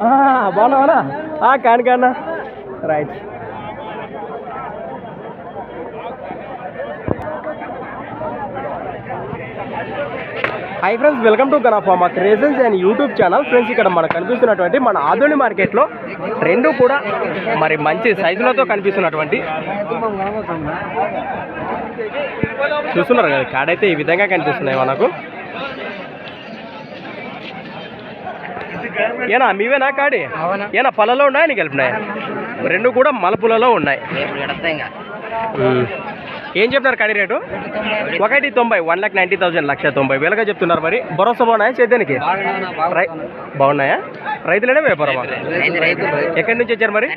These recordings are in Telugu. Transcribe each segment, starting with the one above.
బాగున్నావా కాని కానా right hi friends welcome to గనాఫామా క్రేజన్స్ అండ్ యూట్యూబ్ ఛానల్ ఫ్రెండ్స్ ఇక్కడ మనకు కనిపిస్తున్నటువంటి మన ఆధుని మార్కెట్లో రెండు కూడా మరి మంచి సైజులతో కనిపిస్తున్నటువంటి చూస్తున్నారు కదా కాడైతే ఈ విధంగా కనిపిస్తున్నాయి మనకు. ఏనా మీవేనా కాడి. ఏనా పళ్ళలో ఉన్నాయా నీకు కలిపినాయి రెండు కూడా మలపులలో ఉన్నాయి. ఏం చెప్తున్నారు కాడి రేటు? ఒకటి తొంభై వన్ లాక్ నైంటీ థౌసండ్ లక్ష తొంభై. వేలుగా చెప్తున్నారు మరి. భరోసా బాగున్నాయా చేద్దానికి? బాగున్నాయా? రైతులనే వ్యాపారమా ఎక్కడి నుంచి వచ్చారు మరి?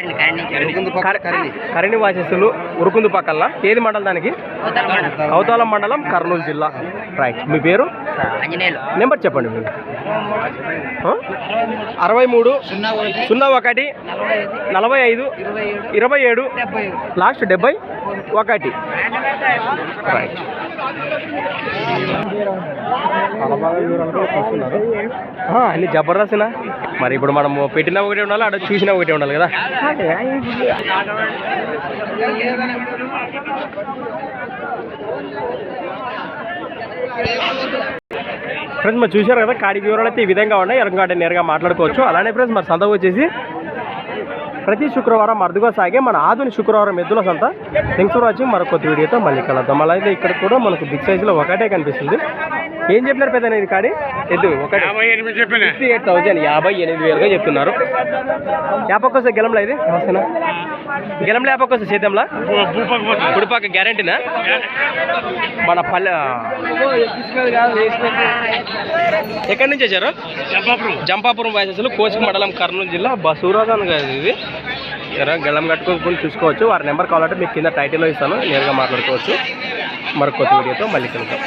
కర- కరణి వాసస్సులు ఉరుకుందు పక్కల ఏది మండలం దానికి? అవతాలం మండలం. కర్నూలు జిల్లా. రైట్ మీ పేరు? నెంబర్ చెప్పండి మీరు? అరవై మూడు సున్నా ఒకటి నలభై ఐదు ఇరవై ఏడు. లాస్ట్ డెబ్బై? ఒకటి. రైట్ అన్ని జబర్దస్త్నా? మరి ఇప్పుడు మనము పెట్టిన ఒకటే ఉండాలి అక్కడ చూసిన ఒకటే ఉండాలి కదా? ఫ్రెండ్స్ మరి చూశారు కదా కాడి వివరాలు అయితే ఈ విధంగా ఉన్నాయి. ఎరంగాటి నేరుగా మాట్లాడుకోవచ్చు. అలానే ఫ్రెండ్స్ మరి సంతకం వచ్చేసి ప్రతి శుక్రవారం అరుదుగా సాగే మన ఆధుని శుక్రవారం ఎద్దుల సంత. థ్యాంక్స్ ఫర్ వాచింగ్ మరొక కొత్త వీడియోతో మళ్ళీ కలుద్దాం. అలాగే ఇక్కడ కూడా మనకు బిగ్ సైజులో ఒకటే కనిపిస్తుంది. ఏం చెప్పినారు పెద్ద ఇది కాడి ఎద్దు ఒకటి. ఫిఫ్టీ ఎయిట్ థౌజండ్ యాభై ఎనిమిది వేలుగా చెప్తున్నారు. యాపక్క వస్తే గెలంలో ఇది? నమస్తేనా గెలంలో యాపక్క వస్తే సేద్యంలా గుడిపాక గ్యారంటీనా? మన పల్లె ఎక్కడి నుంచి వచ్చారు? జంపాపురం వాయసలు కోసిక మండలం కర్నూలు జిల్లా బసూరాజన్ గారు ఇది. జరా కట్టుకొని చూసుకోవచ్చు. వారి నెంబర్ కావాలంటే మీకు కింద టైటిల్లో ఇస్తాను. నేరుగా మాట్లాడుకోవచ్చు. మరి కొత్త వీడియోతో మళ్ళీ కలుగుతాం